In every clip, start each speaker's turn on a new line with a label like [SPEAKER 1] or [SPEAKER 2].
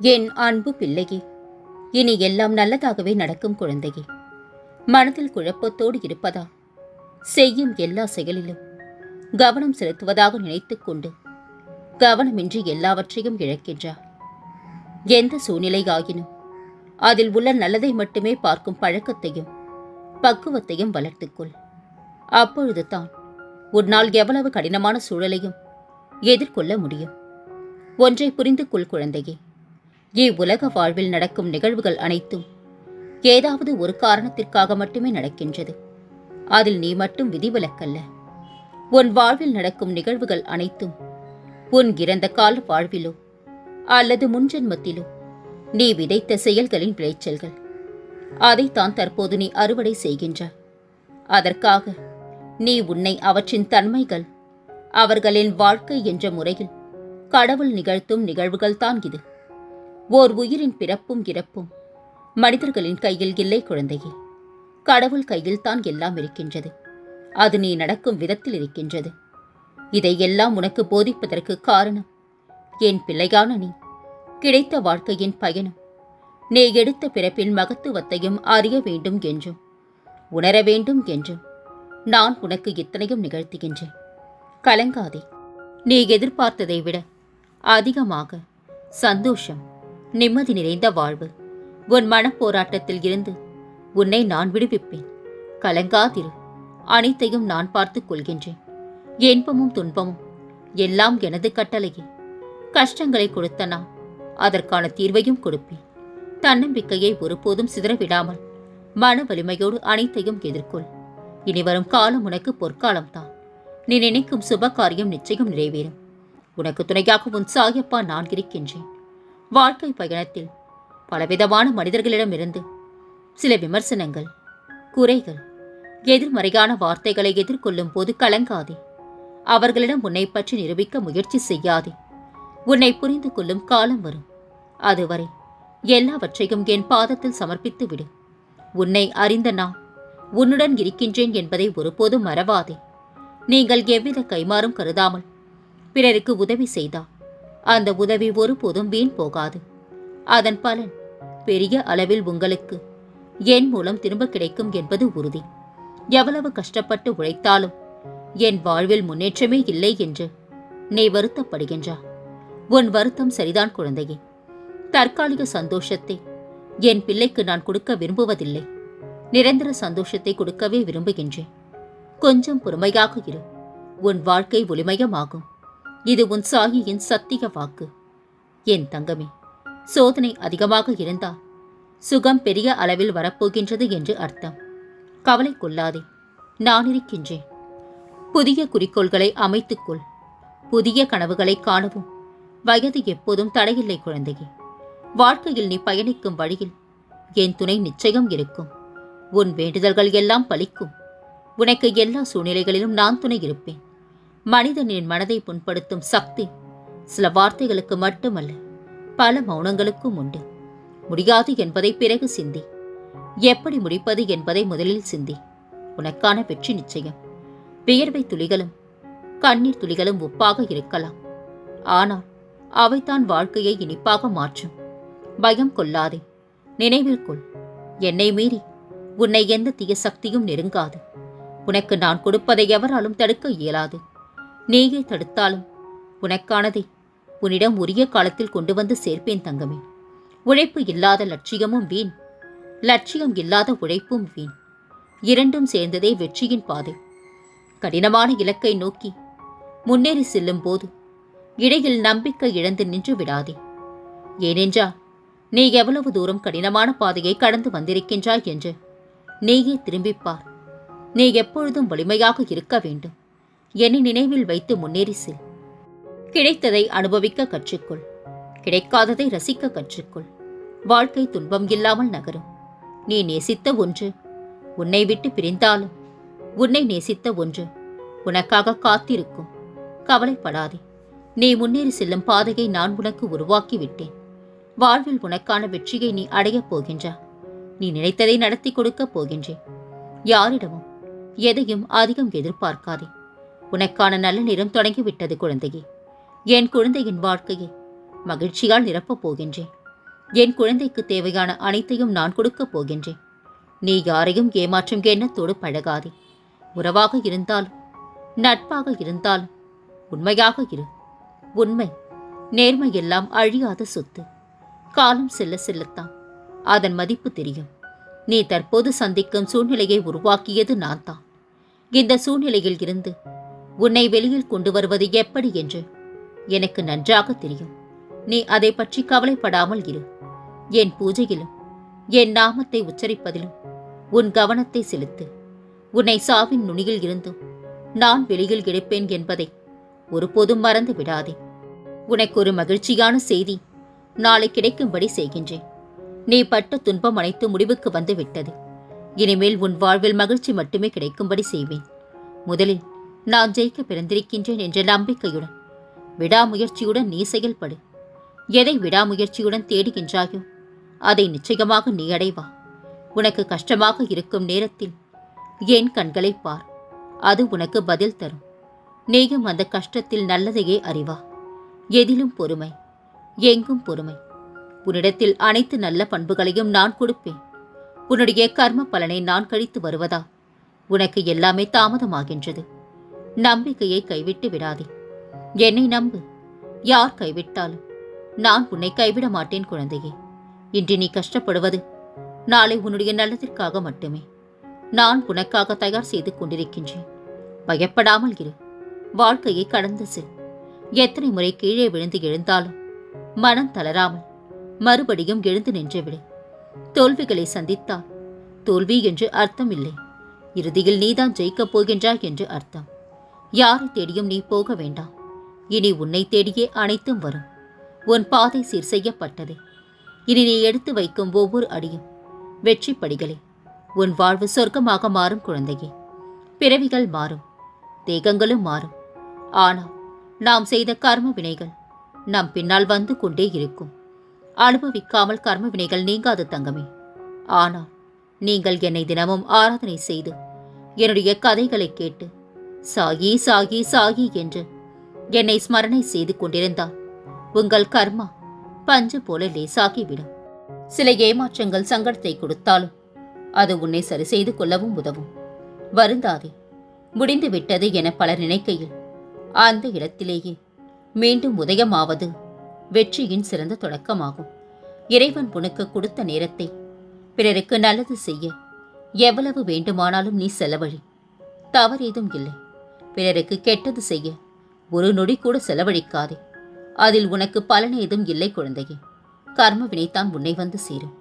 [SPEAKER 1] என் அன்பு பிள்ளையே இனி எல்லாம் நல்லதாகவே நடக்கும் குழந்தையே. மனதில் குழப்பத்தோடு இருப்பதா? செய்யும் எல்லா செயலிலும் கவனம் செலுத்துவதாக நினைத்துக்கொண்டு கவனமின்றி எல்லாவற்றையும் இழக்கின்றார் எந்த சூழ்நிலை ஆகினும் அதில் உள்ள நல்லதை மட்டுமே பார்க்கும் பழக்கத்தையும் பக்குவத்தையும் வளர்த்துக்கொள். அப்பொழுது தான் உன்னால் எவ்வளவு கடினமான சூழலையும் எதிர்கொள்ள முடியும். ஒன்றை புரிந்து கொள் குழந்தையே. இவ்வுலக வாழ்வில் நடக்கும் நிகழ்வுகள் அனைத்தும் ஏதாவது ஒரு காரணத்திற்காக மட்டுமே நடக்கின்றது. அதில் நீ மட்டும் விதிவிலக்கல்ல. உன் வாழ்வில் நடக்கும் நிகழ்வுகள் அனைத்தும் உன் இறந்த கால வாழ்விலோ அல்லது முன்ஜென்மத்திலோ நீ விதைத்த செயல்களின் விளைச்சல்கள். அதைத்தான் தற்போது நீ அறுவடை செய்கின்றாய். அதற்காக நீ உன்னை அவற்றின் தன்மைகள் அவர்களின் வாழ்க்கை என்ற முறையில் கடவுள் நிகழ்த்தும் நிகழ்வுகள்தான் இது. ஓர் உயிரின் பிறப்பும் இறப்பும். மனிதர்களின் கையில் இல்லை குழந்தையே. கடவுள் கையில் தான் எல்லாம் இருக்கின்றது. அது நீ நடக்கும் விதத்தில் இருக்கின்றது. இதையெல்லாம் உனக்கு போதிப்பதற்கு காரணம் என் பிள்ளையான நீ. கிடைத்த வாழ்க்கையின் பயணம். நீ எடுத்த பிறப்பின் மகத்துவத்தையும் அறிய வேண்டும் என்றும் உணர வேண்டும் என்றும் நான் உனக்கு இத்தனையும் நிகழ்த்துகின்றேன். கலங்காதே. நீ எதிர்பார்த்ததை விட அதிகமாக சந்தோஷம் நிம்மதி நிறைந்த வாழ்வு. உன் மனப்போராட்டத்தில் இருந்து உன்னை நான் விடுவிப்பேன். கலங்காதிரு. அனைத்தையும் நான் பார்த்துக் கொள்கின்றேன். இன்பமும் துன்பமும் எல்லாம் எனது கட்டளையே. கஷ்டங்களை கொடுத்த நான் அதற்கான தீர்வையும் கொடுப்பேன். தன்னம்பிக்கையை ஒருபோதும் சிதறவிடாமல் மன வலிமையோடு அனைத்தையும் எதிர்கொள். இனி வரும் காலம் உனக்கு பொற்காலம்தான். நீ நினைக்கும் சுப காரியம் நிச்சயம் நிறைவேறும். உனக்கு துணையாக உன் சாயப்பா நான் இருக்கின்றேன். வாழ்க்கை பயணத்தில் பலவிதமான மனிதர்களிடமிருந்து சில விமர்சனங்கள் குறைகள் எதிர்மறையான வார்த்தைகளை எதிர்கொள்ளும் போது கலங்காதே. அவர்களிடம் உன்னை பற்றி நிரூபிக்க முயற்சி செய்யாதே. உன்னை புரிந்து கொள்ளும் காலம் வரும். அதுவரை எல்லாவற்றையும் என் பாதத்தில் சமர்ப்பித்து விடு. உன்னை அறிந்த நான் உன்னுடன் இருக்கின்றேன் என்பதை ஒருபோதும் மறவாதே. நீங்கள் எவ்வித கைமாறும் கருதாமல் பிறருக்கு உதவி செய்தால் அந்த உதவி ஒருபோதும் வீண் போகாது. அதன் பலன் பெரிய அளவில் உங்களுக்கு. என் மூலம் திரும்ப கிடைக்கும் என்பது உறுதி. எவ்வளவு கஷ்டப்பட்டு உழைத்தாலும் என் வாழ்வில் முன்னேற்றமே இல்லை என்று நீ வருத்தப்படுகின்றா. உன் வருத்தம் சரிதான் குழந்தையே. தற்காலிக சந்தோஷத்தை என் பிள்ளைக்கு நான் கொடுக்க விரும்புவதில்லை. நிரந்தர சந்தோஷத்தை கொடுக்கவே விரும்புகின்றேன். கொஞ்சம் பொறுமையாக இரு. உன் வாழ்க்கை ஒளிமயமாகும். இது உன் சாயியின் சத்திய வாக்கு. என் தங்கமே சோதனை அதிகமாக இருந்தால் சுகம் பெரிய அளவில் வரப்போகின்றது என்று அர்த்தம். கவலை கொள்ளாதே நான் இருக்கின்றேன். புதிய குறிக்கோள்களை அமைத்துக்கொள் புதிய கனவுகளை காணவும். வயது எப்போதும் தடையில்லை குழந்தையே. வாழ்க்கையில் நீ பயணிக்கும் வழியில் என் துணை நிச்சயம் இருக்கும். உன் வேண்டுதல்கள் எல்லாம் பலிக்கும். உனக்கு எல்லா சூழ்நிலைகளிலும் நான் துணை இருப்பேன். மனிதனின் மனதை புண்படுத்தும் சக்தி சில வார்த்தைகளுக்கு மட்டுமல்ல பல மௌனங்களுக்கும் உண்டு. முடியாது என்பதை பிறகு சிந்தி. எப்படி முடிப்பது என்பதை முதலில் சிந்தி. உனக்கான வெற்றி நிச்சயம். வியர்வை துளிகளும் கண்ணீர் துளிகளும் உப்பாக இருக்கலாம். ஆனால் அவைதான் வாழ்க்கையை இனிப்பாக மாற்றும். பயம் கொள்ளாதே. நினைவில் கொள். என்னை மீறி உன்னை எந்த தீய சக்தியும் நெருங்காது. உனக்கு நான் கொடுப்பதை எவராலும் தடுக்க இயலாது. நீயே தடுத்தாலும். உனக்கானதை உன்னிடம் உரிய காலத்தில் கொண்டு வந்து சேர்ப்பேன் தங்கமே. உழைப்பு இல்லாத லட்சியமும் வீண். லட்சியம் இல்லாத உழைப்பும் வீண். இரண்டும் சேர்ந்ததே வெற்றியின் பாதை. கடினமான இலக்கை நோக்கி முன்னேறி செல்லும் போது இடையில் நம்பிக்கை இழந்து நின்று விடாதே. ஏனென்றால் நீ எவ்வளவு தூரம் கடினமான பாதையை கடந்து வந்திருக்கின்றாய் என்று நீயே திரும்பிப் பார் நீ எப்பொழுதும் வலிமையாக இருக்க வேண்டும். என்னை நினைவில் வைத்து முன்னேறி செல். கிடைத்ததை அனுபவிக்க கற்றுக்கொள். கிடைக்காததை ரசிக்க கற்றுக்கொள். வாழ்க்கை துன்பம் இல்லாமல் நகரும். நீ நேசித்த ஒன்று உன்னை விட்டு பிரிந்தாலும் உன்னை நேசித்த ஒன்று உனக்காக காத்திருக்கும். கவலைப்படாதே. நீ முன்னேறி செல்லும் பாதையை நான் உனக்கு உருவாக்கி விட்டேன் வாழ்வில் உனக்கான வெற்றியை நீ அடையப் போகின்றா. நீ நினைத்ததை நடத்தி கொடுக்கப் போகின்றேன். யாரிடமும் எதையும் அதிகம் எதிர்பார்க்காதே. உனக்கான நல்ல நிறம் தொடங்கிவிட்டது குழந்தையே. என் குழந்தையின் வாழ்க்கையை மகிழ்ச்சியால் நிரப்பப் போகின்றேன். என் குழந்தைக்கு தேவையான அனைத்தையும் நான் கொடுக்கப் போகின்றேன். நீ யாரையும் ஏமாற்றும் எண்ணத்தோடு பழகாதே. உறவாக இருந்தாலும் நட்பாக இருந்தாலும் உண்மையாக இரு. உண்மை நேர்மை எல்லாம் அழியாத சொத்து. காலம் செல்ல செல்லத்தான். அதன் மதிப்பு தெரியும். நீ தற்போது சந்திக்கும் சூழ்நிலையை உருவாக்கியது நான் தான் இந்த சூழ்நிலையில் இருந்து உன்னை வெளியில் கொண்டு வருவது எப்படி என்று? எனக்கு நன்றாக தெரியும். நீ அதை பற்றி கவலைப்படாமல் இரு. என் பூஜையிலும் என் நாமத்தை உச்சரிப்பதிலும் உன் கவனத்தை செலுத்து. உன்னை சாவின் நுனியில் இருந்தும் நான் வெளியில் எடுப்பேன் என்பதை ஒருபோதும் மறந்து விடாதே. உனக்கு ஒரு மகிழ்ச்சியான செய்தி நாளை கிடைக்கும்படி செய்கின்றேன். நீ பட்ட துன்பம் அனைத்து முடிவுக்கு வந்து விட்டது இனிமேல் உன் வாழ்வில் மகிழ்ச்சி மட்டுமே கிடைக்கும்படி செய்வேன். முதலில் நான் ஜெயிக்க பிறந்திருக்கின்றேன் என்ற நம்பிக்கையுடன் விடாமுயற்சியுடன் நீ செயல்படு. எதை விடாமுயற்சியுடன் தேடுகின்றாயோ அதை நிச்சயமாக நீ அடைவா. உனக்கு கஷ்டமாக இருக்கும் நேரத்தில் என் கண்களை பார். அது உனக்கு பதில் தரும். நீயும் அந்த கஷ்டத்தில் நல்லதையே அறிவா. எதிலும் பொறுமை எங்கும் பொறுமை. உன்னிடத்தில் அனைத்து நல்ல பண்புகளையும் நான் கொடுப்பேன். உன்னுடைய கர்ம பலனை நான் கழித்து வருவதா? உனக்கு எல்லாமே தாமதமாகின்றது. நம்பிக்கையை கைவிட்டு விடாதே. என்னை நம்பு. யார் கைவிட்டாலும் நான் உன்னை கைவிட மாட்டேன் குழந்தையே. இன்று நீ கஷ்டப்படுவது நாளை உன்னுடைய நல்லதிற்காக மட்டுமே. நான் உனக்காக தயார் செய்து கொண்டிருக்கின்றேன். பயப்படாமல் இரு. வாழ்க்கையை கடந்து செல். எத்தனை முறை கீழே விழுந்து எழுந்தாலும் மனம் தளராமல் மறுபடியும் எழுந்து நின்றுவிடு. தோல்விகளை சந்தித்தால் தோல்வி என்று அர்த்தம் இல்லை. இறுதியில் நீதான் ஜெயிக்கப் போகின்றாய் என்று அர்த்தம். யாரை தேடியும் நீ போக வேண்டாம். இனி உன்னை தேடியே அனைத்தும் வரும். உன் பாதை சீர் செய்யப்பட்டது. இனி நீ எடுத்து வைக்கும் ஒவ்வொரு அடியும் வெற்றி படிகளே. உன் வாழ்வு சொர்க்கமாக மாறும் குழந்தையே. பிறவிகள் மாறும். தேகங்களும் மாறும். ஆனால் நாம் செய்த கர்ம வினைகள் நம் பின்னால் வந்து கொண்டே இருக்கும். அனுபவிக்காமல் கர்ம வினைகள் நீங்காது தங்கமே. ஆனால் நீங்கள் என்னை தினமும் ஆராதனை செய்து என்னுடைய கதைகளை கேட்டு சாகி சாகி சாகி என்று என்னை ஸ்மரணை செய்து கொண்டிருந்தால் உங்கள் கர்மா பஞ்சு போல லேசாகிவிடும். சில ஏமாற்றங்கள் சங்கடத்தை கொடுத்தாலும் அது உன்னை சரி செய்து கொள்ளவும் உதவும். வருந்தாதே முடிந்து விட்டது என பலர் நினைக்கையில் அந்த இடத்திலேயே மீண்டும் உதயமாவது வெற்றியின் சிறந்த தொடக்கமாகும். இறைவன் உனக்கு கொடுத்த நேரத்தை பிறருக்கு நல்லது செய்ய எவ்வளவு வேண்டுமானாலும் நீ செலவழி. தவறேதும் இல்லை. பிறருக்கு கெட்டது செய்ய. ஒரு நொடி கூட செலவழிக்காதே. அதில் உனக்கு பலன் ஏதும் இல்லை குழந்தையே. கர்ம வினைத்தான் உன்னை வந்து சேரும்.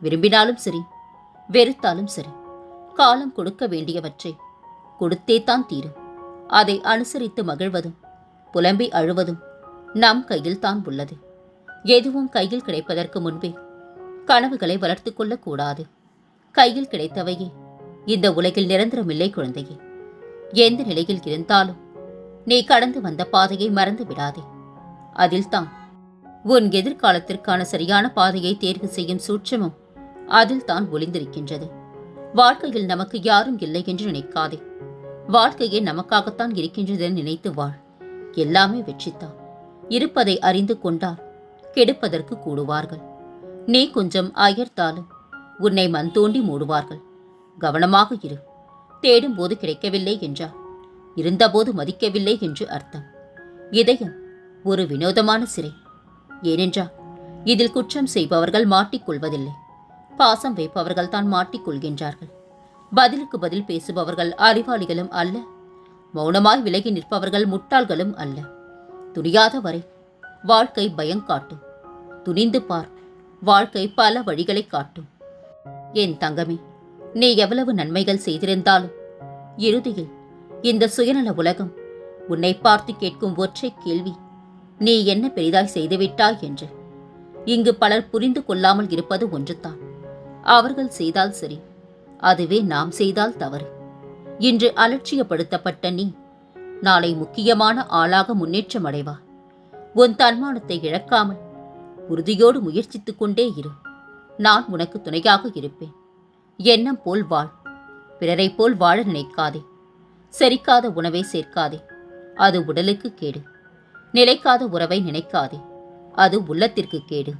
[SPEAKER 1] விரும்பினாலும் சரி வெறுத்தாலும் சரி காலம் கொடுக்க வேண்டியவற்றை கொடுத்தே தான் தீரும். அதை அனுசரித்து மகிழ்வதும் புலம்பி அழுவதும் நம் கையில் தான் உள்ளது. எதுவும் கையில் கிடைப்பதற்கு முன்பே கனவுகளை வளர்த்து கொள்ளக்கூடாது. கையில் கிடைத்தவையே இந்த உலகில் நிரந்தரமில்லை குழந்தையே. எந்த நிலையில் இருந்தாலும் நீ கடந்து வந்த பாதையை மறந்து விடாதே. அதில்தான் உன் எதிர்காலத்திற்கான சரியான பாதையை தேர்வு செய்யும் சூட்சமும் அதில் தான் ஒளிந்திருக்கின்றது. வாழ்க்கையில் நமக்கு யாரும் இல்லை என்று நினைக்காதே. வாழ்க்கையே நமக்காகத்தான் இருக்கின்றது என நினைத்து வாழ். எல்லாமே வெற்றித்தான் இருப்பதை அறிந்து கொண்டால் கெடுப்பதற்கு கூடுவார்கள். நீ கொஞ்சம் அயர்த்தாலும் உன்னை மண் தோண்டி மூடுவார்கள். கவனமாக இரு. தேடும்போது கிடைக்கவில்லை என்றால் இருந்தபோது மதிக்கவில்லை என்று அர்த்தம். இதயம் ஒரு வினோதமான சிறை. ஏனென்றால் இதில் குற்றம் செய்பவர்கள் மாட்டிக்கொள்வதில்லை. பாசம் வைப்பவர்கள் தான் மாட்டிக்கொள்கின்றார்கள். பதிலுக்கு பதில் பேசுபவர்கள் அறிவாளிகளும் அல்ல. மௌனமாய் விலகி நிற்பவர்கள் முட்டாள்களும் அல்ல. துணியாத வரை வாழ்க்கை பயம் காட்டும். துணிந்து பார் வாழ்க்கை பல வழிகளை காட்டும். என் தங்கமே நீ எவ்வளவு நன்மைகள் செய்திருந்தாலும். இறுதியில் இந்த சுயநல உலகம் உன்னை பார்த்து கேட்கும் ஒற்றை கேள்வி நீ என்ன பெரிதாய் செய்துவிட்டாய் என்று. இங்கு பலர் புரிந்து கொள்ளாமல் இருப்பது ஒன்றுதான். அவர்கள் செய்தால் சரி அதுவே நாம் செய்தால் தவறு. இன்று அலட்சியப்படுத்தப்பட்ட நீ நாளை முக்கியமான ஆளாக முன்னேற்றம் அடைவா. உன் தன்மானத்தை இழக்காமல் உறுதியோடு முயற்சித்துக் கொண்டே இரு. நான் உனக்கு துணையாக இருப்பேன். எண்ணம் போல் வாழ். பிறரைப் போல் வாழ நினைக்காதே. செரிக்காத உணவை சேர்க்காதே. அது உடலுக்கு கேடு. நிலைக்காத உறவை நினைக்காதே. அது உள்ளத்திற்கு கேடு.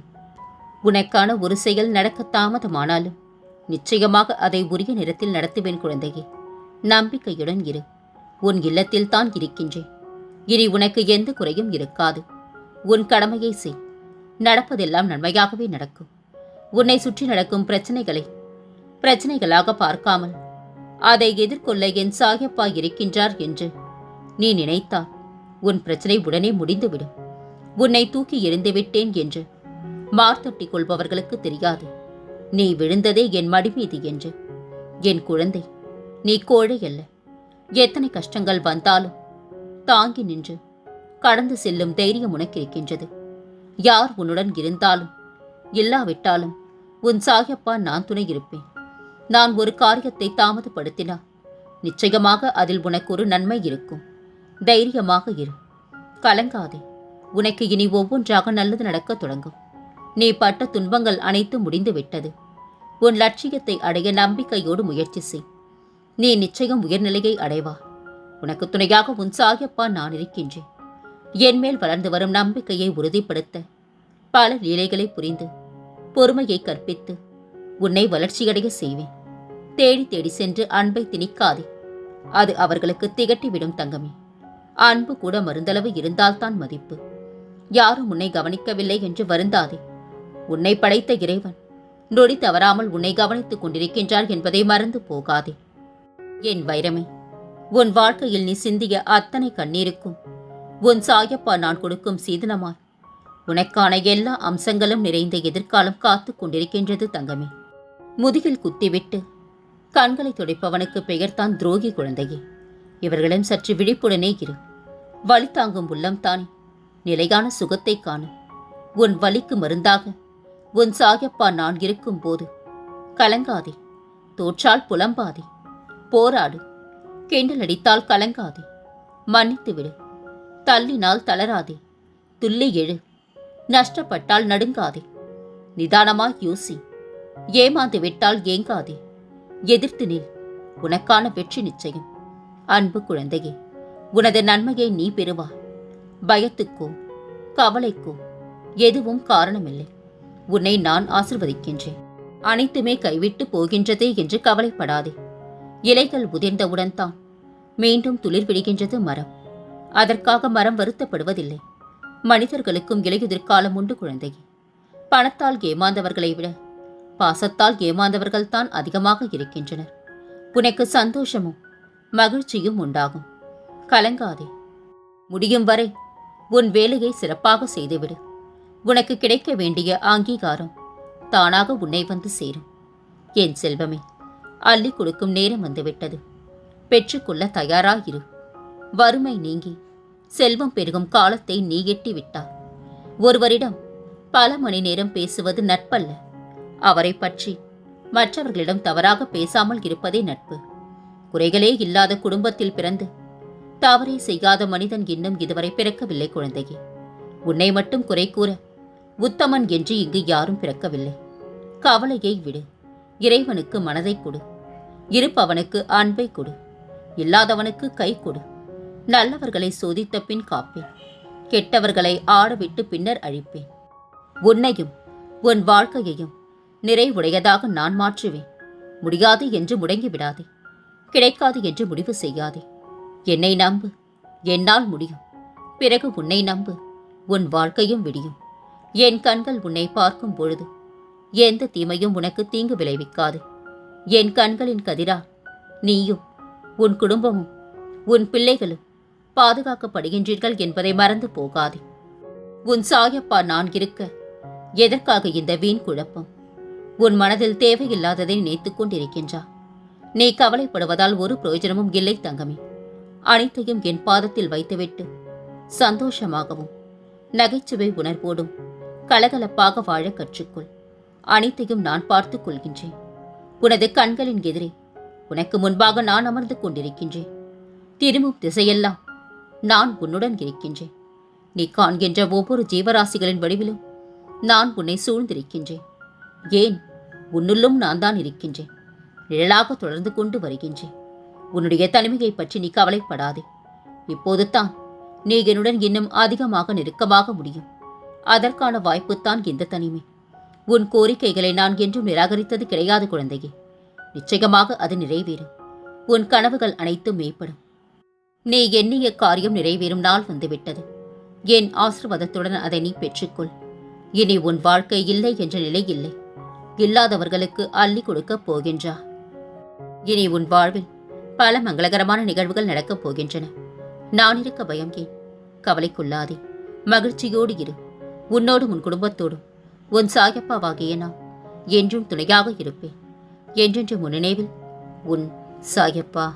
[SPEAKER 1] உனக்கான ஒரு செயல் நடக்க தாமதமானாலும் நிச்சயமாக அதை உரிய நேரத்தில் நடத்துவேன் குழந்தையே. நம்பிக்கையுடன் இரு. உன் இல்லத்தில் தான் இருக்கின்றேன். இனி உனக்கு எந்த குறையும் இருக்காது. உன் கடமையை செய். நடப்பதெல்லாம் நன்மையாகவே நடக்கும். உன்னை சுற்றி நடக்கும் பிரச்சனைகளை பிரச்சனைகளாக பார்க்காமல் அதை எதிர்கொள்ள என் சாயப்பா இருக்கின்றார் என்று நீ நினைத்தால் உன் பிரச்சனை உடனே முடிந்துவிடும். உன்னை தூக்கி எறிந்து விட்டேன் என்று மார்த்தட்டிக் கொள்பவர்களுக்கு தெரியாது. நீ விழுந்ததே என் மடி மீது என்று. என் குழந்தை நீ கோழை அல்ல. எத்தனை கஷ்டங்கள் வந்தாலும் தாங்கி நின்று கடந்து செல்லும் தைரியம் உனக்கு இருக்கின்றது யார் உன்னுடன் இருந்தாலும் இல்லாவிட்டாலும் உன் சாயப்பா நான் துணை இருப்பேன். நான் ஒரு காரியத்தை தாமதப்படுத்தினா. நிச்சயமாக அதில் உனக்கு ஒரு நன்மை இருக்கும். தைரியமாக இரு. கலங்காதே. உனக்கு இனி ஒவ்வொன்றாக நல்லது நடக்கத் தொடங்கும். நீ பட்ட துன்பங்கள் அனைத்தும் முடிந்து விட்டது உன் லட்சியத்தை அடைய நம்பிக்கையோடு முயற்சி செய். நீ நிச்சயம் உயர்நிலையை அடைவா. உனக்கு துணையாக உன் சாயப்பா நான் இருக்கின்றேன். என்மேல் வளர்ந்து வரும் நம்பிக்கையை உறுதிப்படுத்த. பல லீலைகளை புரிந்து பொறுமையை கற்பித்து உன்னை வளர்ச்சியடைய செய்வேன். தேடி தேடி சென்று அன்பை திணிக்காதே. அது அவர்களுக்கு திகட்டிவிடும் தங்கமே. அன்பு கூட மருந்தளவு இருந்தால்தான் மதிப்பு. யாரும் உன்னை கவனிக்கவில்லை என்று வருந்தாதே. உன்னை படைத்த இறைவன் நொடி தவறாமல் உன்னை கவனித்துக் கொண்டிருக்கின்றார் என்பதை மறந்து போகாதே. என் வைரமே உன் வாழ்க்கையில் நீ சிந்திய அத்தனை கண்ணீருக்கும் உன் சாயப்பா நான் கொடுக்கும் சீதனமாய் உனக்கான எல்லா அம்சங்களும் நிறைந்த எதிர்காலம் காத்துக் கொண்டிருக்கின்றது தங்கமே. முதுகில் குத்திவிட்டு கண்களை துடைப்பவனுக்கு பெயர்தான் துரோகி குழந்தையே. இவர்களிடம் சற்று விழிப்புடனே இரு. வலி தாங்கும் உள்ளம் தானே. நிலையான சுகத்தை காணும் உன் வலிக்கு மருந்தாக. உன் சாயப்பா நான் இருக்கும் போது. கலங்காதே. தோற்றால் புலம்பாதே. போராடு. கிண்டல் அடித்தால் கலங்காதே. மன்னித்து விடு. தள்ளினால் தளராதே. துள்ளி எழு நஷ்டப்பட்டால் நடுங்காதே. நிதானமாய் யோசி. ஏமாந்து விட்டால் ஏங்காதே. எதிர்த்து நில். உனக்கான வெற்றி நிச்சயம். அன்பு குழந்தையே உனது நன்மையை நீ பெறுவாய் பயத்துக்கோ கவலைக்கோ எதுவும் காரணமில்லை. உன்னை நான் ஆசிர்வதிக்கின்றேன். அனைத்துமே கைவிட்டு போகின்றதே என்று கவலைப்படாதே. இலைகள் உதிர்ந்தவுடன் தான் மீண்டும் துளிர் விடுகின்றது மரம். அதற்காக மரம் வருத்தப்படுவதில்லை. மனிதர்களுக்கும் இலையுதிர்காலம் உண்டு குழந்தையே. பணத்தால் ஏமாந்தவர்களை விட பாசத்தால் ஏமாந்தவர்கள் தான் அதிகமாக இருக்கின்றனர். உனக்கு சந்தோஷமும் மகிழ்ச்சியும் உண்டாகும். கலங்காதே. முடியும் வரை உன் வேலையை சிறப்பாக செய்துவிடு. உனக்கு கிடைக்க வேண்டிய அங்கீகாரம் தானாக உன்னை வந்து சேரும். என் செல்வமே அள்ளி கொடுக்கும் நேரம் வந்துவிட்டது. பெற்றுக்கொள்ள தயாராயிரு. வறுமை நீங்கி செல்வம் பெருகும் காலத்தை நீ எட்டி விட்டாய் ஒருவரிடம் பல மணி நேரம் பேசுவது நட்பல்ல. அவரை பற்றி. மற்றவர்களிடம் தவறாக பேசாமல் இருப்பதே நட்பு. குறைகளே இல்லாத குடும்பத்தில் பிறந்து தவறே செய்யாத மனிதன் இன்னும் இதுவரை பிறக்கவில்லை குழந்தையே. உன்னை மட்டும் குறை கூற உத்தமன் என்று இங்கு யாரும் பிறக்கவில்லை. கவலையை விடு. இறைவனுக்கு மனதை கொடு. இருப்பவனுக்கு அன்பை கொடு. இல்லாதவனுக்கு கை கொடு. நல்லவர்களை சோதித்த பின் காப்பேன். கெட்டவர்களை ஆடவிட்டு பின்னர் அழிப்பேன். உன்னையும் உன் வாழ்க்கையையும் நிறைவுடையதாக நான் மாற்றுவேன். முடியாது என்று முடங்கி விடாதே கிடைக்காது என்று முடிவு செய்யாதே. என்னை நம்பு. என்னால் முடியும். பிறகு உன்னை நம்பு. உன் வாழ்க்கையும் விடியும். என் கண்கள் உன்னை பார்க்கும் பொழுது எந்த தீமையும் உனக்கு தீங்கு விளைவிக்காது. என் கண்களின் கதிரா நீயும் உன் குடும்பமும் உன் பிள்ளைகளும் பாதுகாக்கப்படுகின்றீர்கள் என்பதை மறந்து போகாதே. உன் சாயப்பா நான் இருக்க எதற்காக இந்த வீண் குழப்பம்? உன் மனதில் தேவையில்லாததை நினைத்துக் கொண்டிருக்கின்றா நீ கவலைப்படுவதால் ஒரு பிரயோஜனமும் இல்லை தங்கமே. அனைத்தையும் என் பாதத்தில் வைத்துவிட்டு சந்தோஷமாகவும் நகைச்சுவை உணர்வோடும் கலகலப்பாக வாழ கற்றுக்கொள். அனைத்தையும் நான் பார்த்துக் கொள்கின்றேன். உனது கண்களின் எதிரே உனக்கு முன்பாக நான் அமர்ந்து கொண்டிருக்கின்றேன். திரும்பும் திசையெல்லாம் நான் உன்னுடன் இருக்கின்றேன். நீ காண்கின்ற ஒவ்வொரு ஜீவராசிகளின் வடிவிலும் நான் உன்னை சூழ்ந்திருக்கின்றேன். ஏன் உன்னுள்ளும் நான் தான் இருக்கின்றேன். நிழலாக தொடர்ந்து கொண்டு வருகின்றேன். உன்னுடைய தனிமையை பற்றி நீ கவலைப்படாதே. இப்போது தான் நீ என்னுடன் இன்னும் அதிகமாக நெருக்கமாக முடியும். அதற்கான வாய்ப்புத்தான் இந்த தனிமை. உன் கோரிக்கைகளை நான் என்றும் நிராகரித்தது கிடையாது குழந்தையே. நிச்சயமாக அது நிறைவேறும். உன் கனவுகள் அனைத்தும் மேம்படும். நீ எண்ணிய காரியம் நிறைவேறும் நாள் வந்துவிட்டது. என் ஆசிர்வாதத்துடன் அதை நீ பெற்றுக்கொள். இனி உன் வாழ்க்கை இல்லை என்ற நிலை இல்லை. இல்லாதவர்களுக்கு அள்ளி கொடுக்கப் போகின்றா இனி உன் வாழ்வில் பல மங்களகரமான நிகழ்வுகள் நடக்கப் போகின்றன. நான் இருக்க பயம் ஏன்? கவலைக்குள்ளாதே. மகிழ்ச்சியோடு இரு. உன்னோடும் உன் குடும்பத்தோடும். உன் சாயப்பாவாகிய நான் என்றும் துணையாக இருப்பேன். என்றென்று நினைவில் உன் சாயப்பா.